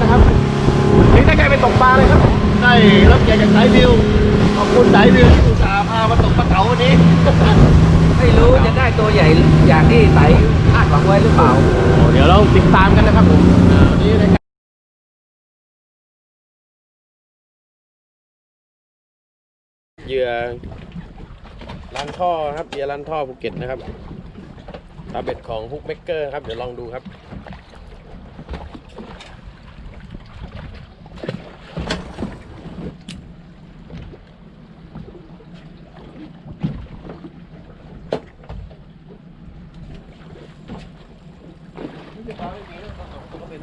พี่สกลนะครับนี่ได้ไงไปตกปลาเลยครับได้รับเกียรติจากสายวิวขอบคุณสายวิวที่อุตส่าห์พามาตกปลาเก๋าวันนี้ไม่รู้จะได้ตัวใหญ่อย่างที่ไตคาดหวังไว้หรือเปล่าโอ้เดี๋ยวเราติดตามกันนะครับผมอ่าวันนี้รายการเหยื่อร้านท่อครับเหยื่อร้านท่อภูเก็ตนะครับตาเบ็ดของฮุกเบเกอร์ครับ เดี๋ยวลองดูครับ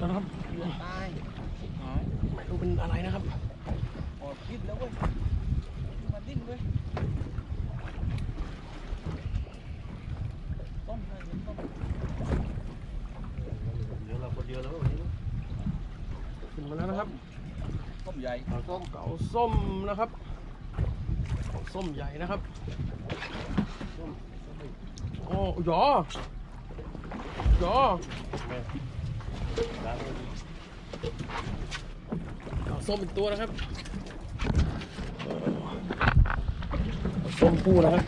นะครับไม่รู้เป็นอะไรนะครับ ออกคิดแล้วเว้ยมาดิ้นเว้ยต้มเลยต้ม เดี๋ยวเราคนเดียวแล้ววันนี้ ขึ้นมาแล้วนะครับ ต้มให ญ่ส้มเก๋าส้มนะครับส้มใหญ่นะครับโอ้ยอยอเก๋าส้มอีกตัวนะครับส้มคู่นะครับ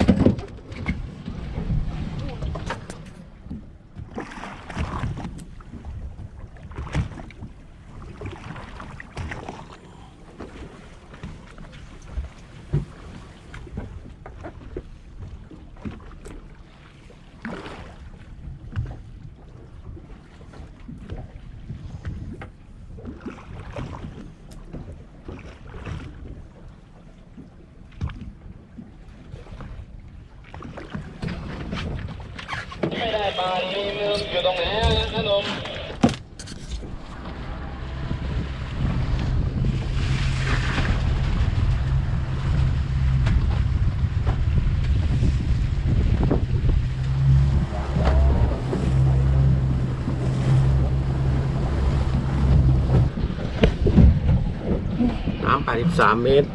ไม่ได้ปลามีมืออยู่ตรงไหนขนมน้ำ83 เมตร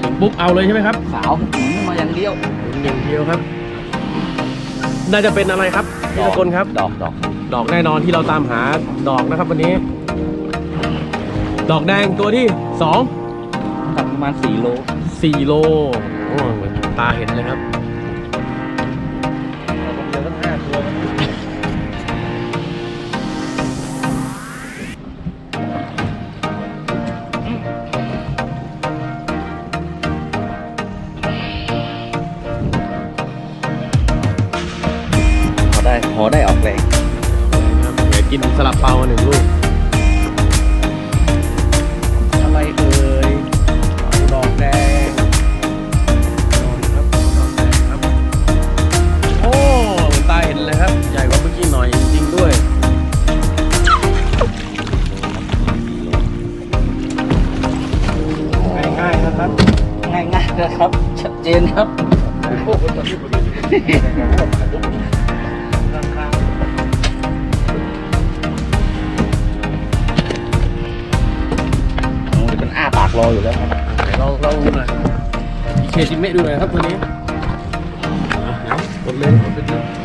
ถึงปุ๊บเอาเลยใช่ไหมครับ สาวหมุนมาอย่างเดียว อย่างเดียวครับ น่าจะเป็นอะไรครับพี่สกลครับ ดอกดอกดอกแน่นอนที่เราตามหาดอกนะครับวันนี้ ดอกแดงตัวที่สองตักประมาณสี่โลสี่โลโอ้เหมือนตาเห็นเลยครับ แรงครับเดี๋ยวกินสลับเปาหนึ่งลูก อะไรเอ่ยดอกแดงดอกครับดอกแดงครับ โอ้เหมือนตาเห็นเลยครับ ใหญ่กว่าเมื่อกี้หน่อยจริงๆด้วย ง่ายๆนะครับง่ายๆนะครับ ชัดเจนครับ รออยู่แล้วครับไหนลองลองดูหน่อยอีเคจิเมะดูหน่อยครับตัวนี้หนกดเลยกดไปเลย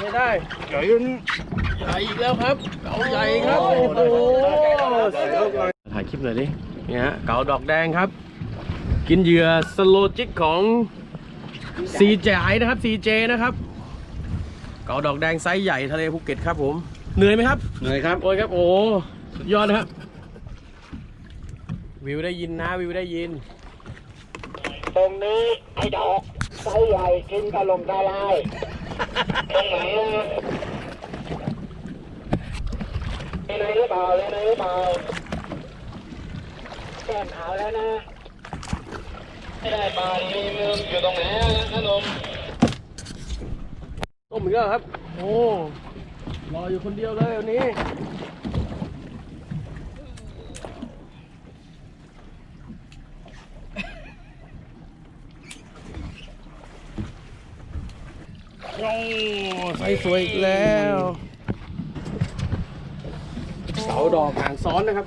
ใช้ได้ใช้ได้ใหญ่กันใหญ่อีกแล้วครับเก๋าใหญ่ครับโอ้โหถ่ายคลิปหน่อยดิเนี่ยฮะเก๋าดอกแดงครับ กินเหยื่อสโลจิกของ CJ นะครับ CJ นะครับ เก๋าดอกแดงไซส์ใหญ่ทะเลภูเก็ตครับผมเหนื่อยไหมครับเหนื่อยครับโอ้ยครับโอ้สุดยอดนะครับวิวได้ยินนะวิวได้ยิน ตรงนี้ไอ้ดอกไส้ใหญ่กินกระลมกระลาย ตรงไหนนะเล่นไหนหรือเปล่าเล่นไหนหรือเปล่าแก้มเอาแล้วนะ ไม่ได้ปลาดีมึงอยู่ตรงไหนนะขนมต้มอีกแล้วครับ โอ้รออยู่คนเดียวเลยวันนี้ โอ้ ใส่สวยอีกแล้วเสาดอกหางซ้อนนะครับ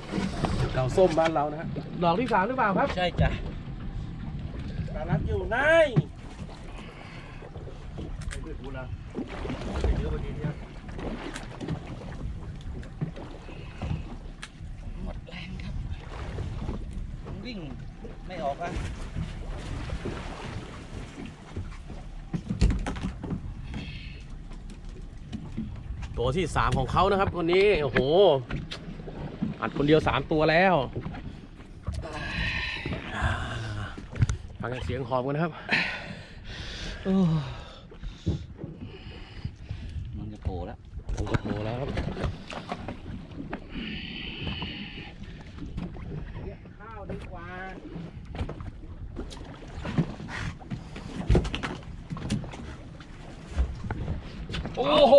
เก่าส้มบ้านเรานะฮะดอกที่สามหรือเปล่าครับ ใช่จ้ะสารัดอยู่ใน หมดแรงครับ วิ่งไม่ออกอะ ตัวที่สามของเขานะครับคนนี้โอ้โหอัดคนเดียวสามตัวแล้วฟังเสียงหอมกันนะครับ มันจะโผล่แล้ว โอ้โหแล้วครับข้าวดีกว่า โอ้โห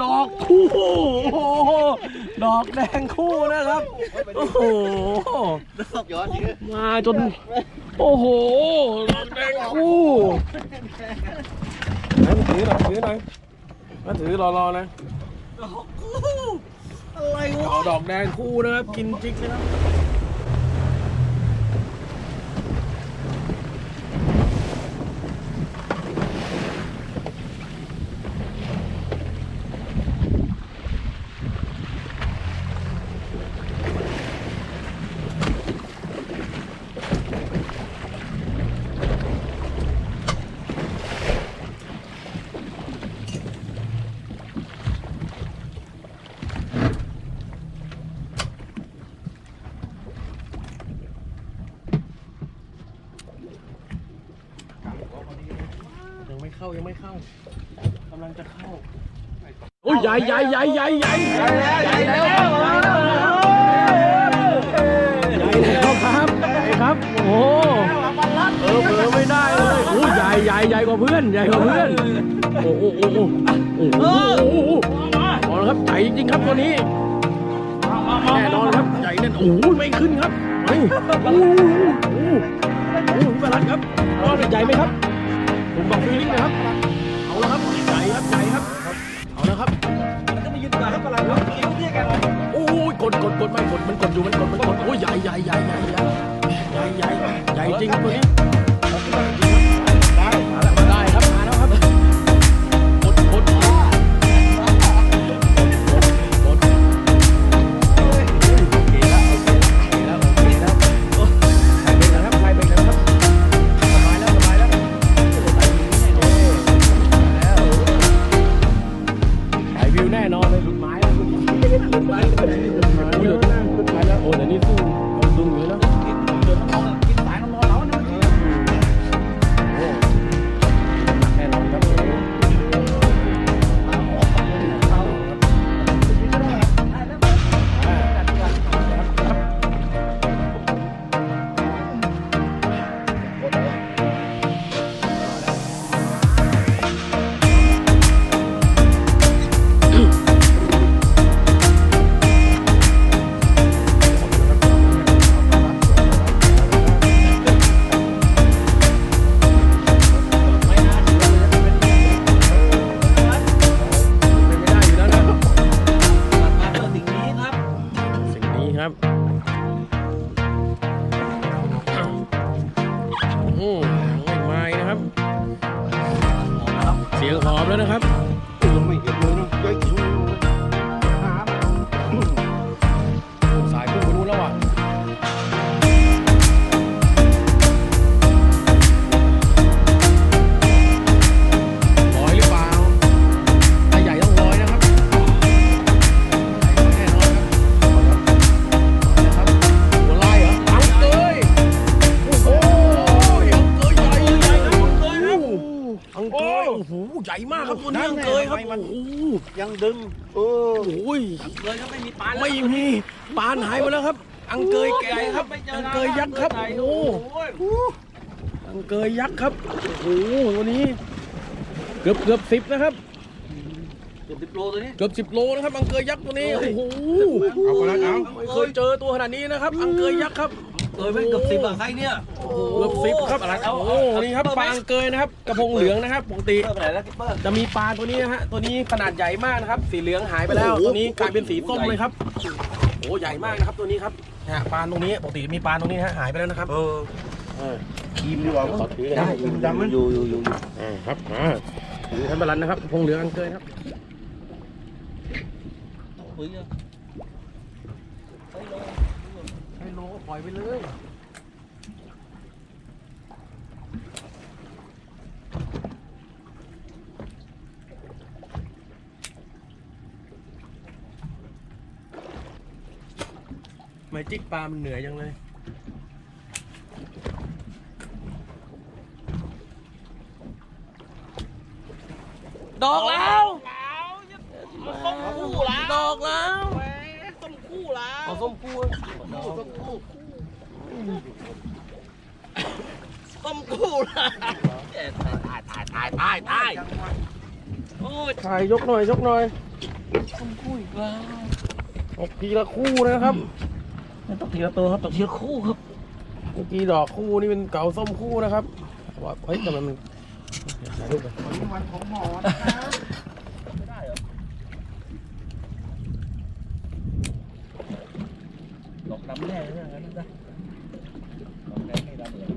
ดอกคู่ โอ้โห ดอกแดงคู่นะครับ โอ้โห ย้อนอีกมาจน โอ้โหดอกแดงคู่มาถือหน่อยถือหน่อยมาถือรอรอๆนะอะไรวะเอาดอกแดงคู่นะครับ กินจิกนะครับ ยังไม่เข้ายังไม่เข้ากำลัง จะเข้าโอ้ยใหญ่ใหญ่ใหญ่ใหญ่ใหญ่ใหญ่แล้วใหญ่แล้วใหญ่แล้วครับใหญ่ครับ โอ้โหเออเผลอไม่ได้เลยโอ้ยใหญ่ใหญ่ใหญ่กว่าเพื่อนใหญ่กว่าเพื่อน โอ้โหโอ้โหโอ้โหโอ้โหโอ้โหเอาละครับใหญ่จริงๆครับตัวนี้แน่นอนครับใหญ่แน่นโอ้โหไม่ขึ้นครับเฮ้ยโอ้โหโอ้โหโอ้โหพี่ประหลัดครับว่าใหญ่ไหมครับผมบอกฟีลิ่งนะครับเอาละครับใหญ่ ครับใหลครับ เอาแล้วครับ มันก็มายืนดมาครับอะไรครับเรียกอะไรโอ้ยกดกดกดไม่กดมันกดอยู่มันกดมันกดโอ้ยใหญ่ใหญ่ใหญ่ใหญ่ใหญ่ใหญ่ใหญ่จริงครัตัวนี้ ดึงเออโอ้ยเลยก็ไม่มีปลาแล้วไม่มีปานหายไปแล้วครับ อังเกยแก่ครับ อังเกยยักษ์ครับโอ้โหอังเกยยักษ์ครับโอ้โหตัวนี้ เกือบเกือบสิบนะครับเกือบสิบโลตัวนี้เกือบสิบโลนะครับอังเกยยักษ์ตัวนี้โอ้โหเอาไปแล้วเอาไม่เคยเจอตัวขนาดนี้นะครับ อังเกยยักษ์ครับ เอ้ยไม่เกือบสิบอะไซส์เนี่ยเกือบสิบครับเอาโอ้โหนี่ครับปลาอังเกยนะครับกระพงเหลืองนะครับปกติ เพิ่มไปไหนแล้วกิ๊ปเปอร์จะมีปลาตัวนี้นะฮะ ตัวนี้ขนาดใหญ่มากนะครับ สีเหลืองหายไปแล้ว ตัวนี้กลายเป็นสีส้มเลยครับ โอ้ใหญ่มากนะครับตัวนี้ครับนะฮะปลาตรงนี้ปกติมีปลาตรงนี้ฮะหายไปแล้วนะครับ เออเออครีมดีกว่ามั้งขอถือกันได้นะอยู่ดำมั้ยอยู่อยู่อยู่อยู่อ่าครับอ่าถือท่านบาลันนะครับกระพงเหลืองอังเกยครับเฮ้ยอะ ให้โลก็ ปล่อยไปเลย ไม่จิกปลามันเหนื่อยจังเลย ดอกแล้วคู่แล้วดอกแล้วส้มคู่แล้ว เอาส้มคู่ ส้มคู่ ส้มคู่แล้วตายตายตายตายตายโอ้ยถ่ายยกหน่อยยกหน่อยส้มคู่อีกแล้วออกทีละคู่นะครับไม่ต้องทีละตัวครับต้องทีละคู่ครับเมื่อกี้ดอกคู่นี่เป็นเก่าส้มคู่นะครับว่าเฮ้ยทำไมมันถ่ายรูปไปวันของหมอนะครับไม่ได้เหรอดอกดำแน่เลยนะงั้นนะดอกแดงไม่ดำเลย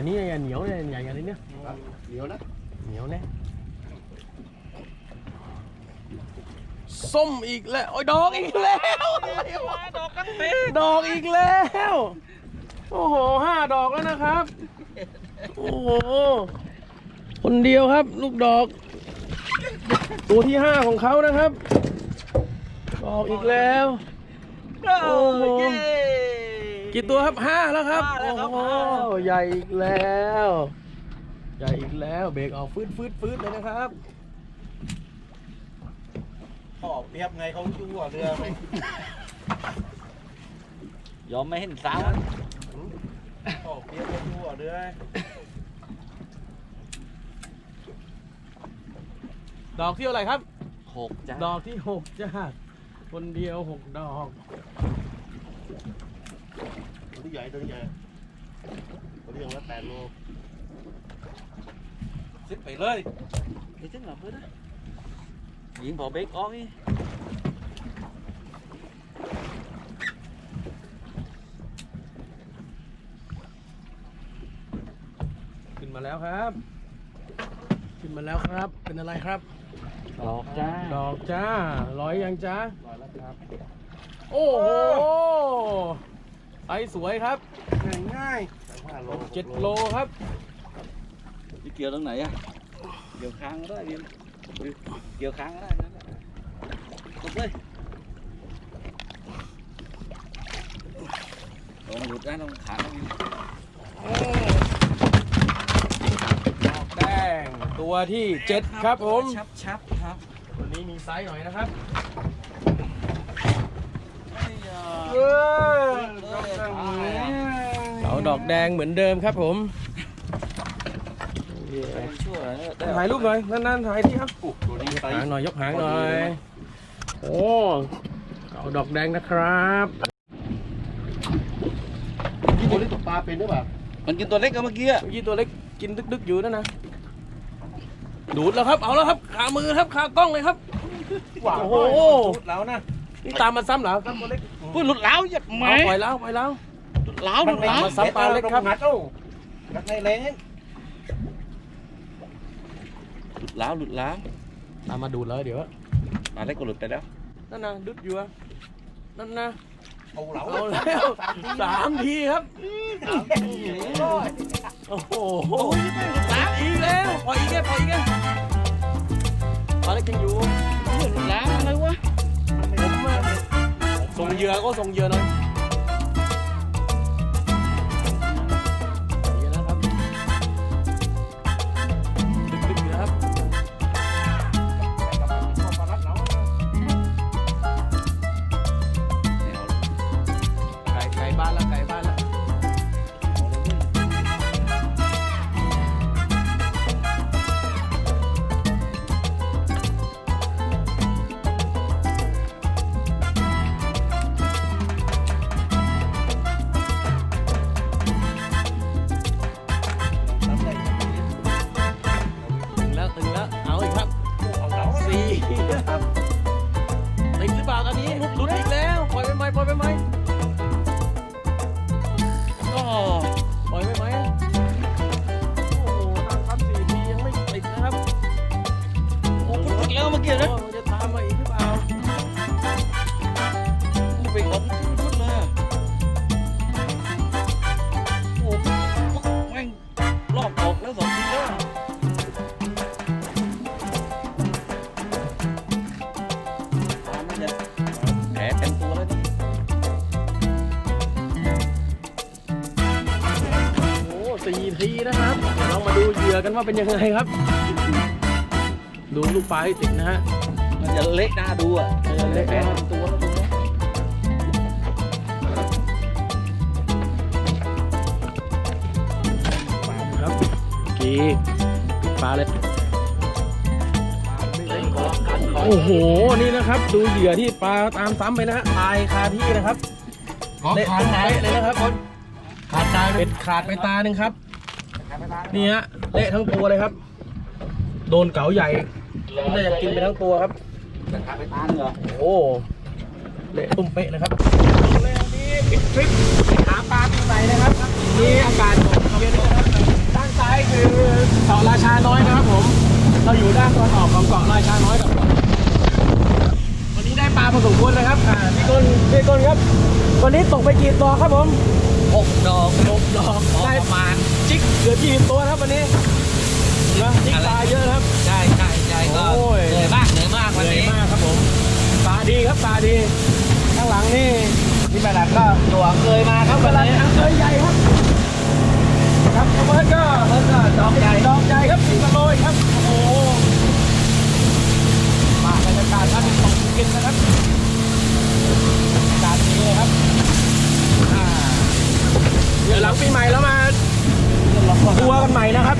แต่นี่เหนียวเนี่ยใหญ่กันนิดเนี่ยเดี๋ยวนะเหนียวแน่ส้มอีกแล้วโอ้ยดอกอีกแล้วอะไรวะดอกกันเต็ดอกอีกแล้ว โอ้โหห้าดอกแล้วนะครับ โอ้โหคนเดียวครับ ลูกดอก ตัวที่ห้าของเขานะครับ ดอกอีกแล้ว โอ้โห กี่ตัวครับห้าแล้วครับ ห้าแล้วครับโอ้โหใหญ่อีกแล้ว ใหญ่อีกแล้ว เบรกออกฟืดฟืดฟืดเลยนะครับพ่อเปรียบไงเขาอยู่หัวเรือไหมยอมไม่เห็นสาวพ่อเปรียบเขาอยู่หัวเรือดอกที่เท่าไหร่ครับหกจ้าดอกที่หกจ้าคนเดียวหกดอก ตัวที่ใหญ่ตัวที่ใหญ่ตัวที่ยังละแปดโลซิปไปเลยเดี๋ยวจะหลับเลยนะยิงพอเบรกออกนี่ขึ้นมาแล้วครับ ขึ้นมาแล้วครับ เป็นอะไรครับ ดอกจ้าดอกจ้าร้อยยังจ้าร้อยแล้วครับ โอ้โห ไซส์สวยครับง่ายง่ายห้าโลเจ็ดโลครับที่เกี่ยวตรงไหนอะเกี่ยวค้างก็ได้เรียนเกี่ยวค้างก็ได้นั่นแหละตบเลยลองหลุดได้ลองขาต้องยิงดอกแดงตัวที่เจ็ดครับผมชับชับครับวันนี้มีไซส์หน่อยนะครับ เออเอาดอกแดงเหมือนเดิมครับผมชั่วได้ถ่ายรูปหน่อยนานๆถ่ายที่ครับตัวนี้ไซหางส์หน่อยยกหางหน่อย โอ้เอาดอกแดงนะครับที่ตัวนี้ตกปลาเป็นหรือเปล่ามันกินตัวเล็กกันเมื่อกี้อะเมื่อกี้ตัวเล็กกินดึกๆอยู่นั่นนะดูดแล้วครับ เอาแล้วครับขามือครับขากล้องเลยครับว้าวโอ้โหชุดแล้วนะ นี่ตามมาซ้ำเหรอครับตัวเล็ก พูดหลุดแล้วหยัดไหมเอาปล่อยแล้วปล่อยแล้วหลุดแล้วหลุดแล้วมาซ้ำปลาเล็กครับงัดโอ้งัดในเล้งหลุดแล้วหลุดแล้วตามมาดูดเลยเดี๋ยวปลาเล็กก็หลุดไปแล้วนั่นนะดึดอยู่อะนั่นนะเอาเหลาเอาแล้วสามทีครับโอ้โหอีกแล้วปล่อยอีกแล้วปล่อยอีกแล้วปลาเล็กยังอยู่หลุดแล้วอะไรวะ เยอะผมส่งเหยื่อก็ส่งเยือหน่อย เรามาดูเหยื่อกันว่าเป็นยังไงครับ ดูลูกปลาให้ติดนะฮะมันจะเล็กน่าดูอะเออเล็กแผลนะเต็มตัวแล้วดูนะครับกีปลาเลยโอ้โห นี่นะครับ ดูเหยื่อที่ปลาตามซ้ำไปนะฮะตายคาที่นะครับขอเละขาดตายเละเลยนะครับขาดตายเลเป็ยดขาดไปตาหนึ่งครับ นี่ฮะเละทั้งตัวเลยครับ โดนเก๋าใหญ่น่าจะกินไปทั้งตัวครับขาไปตาเหรอโอ้เละตุ้มเป๊ะเลยครับเลยวันนี้ปิดทริปหาปลาปีใหม่นะครับนี่อากาศเย็นนะครับด้านซ้ายคือเกาะราชาน้อยนะครับผม เราอยู่ด้านตะวันออกของเกาะราชาน้อยกับเกาะวันนี้ได้ปลาพอสมควรเลยครับอ่าพี่กนพี่กนครับ วันนี้ตกไปกี่ตัวครับผมหกดอกหกดอกได้ได้ประมาณ จิกเหลือกี่ตัวครับวันนี้นะจิกปลาเยอะนะครับใช่ใช่ใช่ก็โอ้ยเหนื่อยมากเหนื่อยมากวันเหนื่อยนี้มากครับผมปลาดีครับปลาดีข้างหลังนี่ที่แม่ดักก็ตัวเคยมาครับกวันระนี้ดังเคยใหญ่ครับครับกระเบิดก็แล้วก็ดอกใหญ่ดอกใหญ่ครับสิบกิโลครับโอ้โหมาบรรยากาศครับของกินนะครับบรรยากาศดีเลยครับอ่าเดี๋ยวหลังปีใหม่แล้วมา ทัวร์กันใหม่นะครับ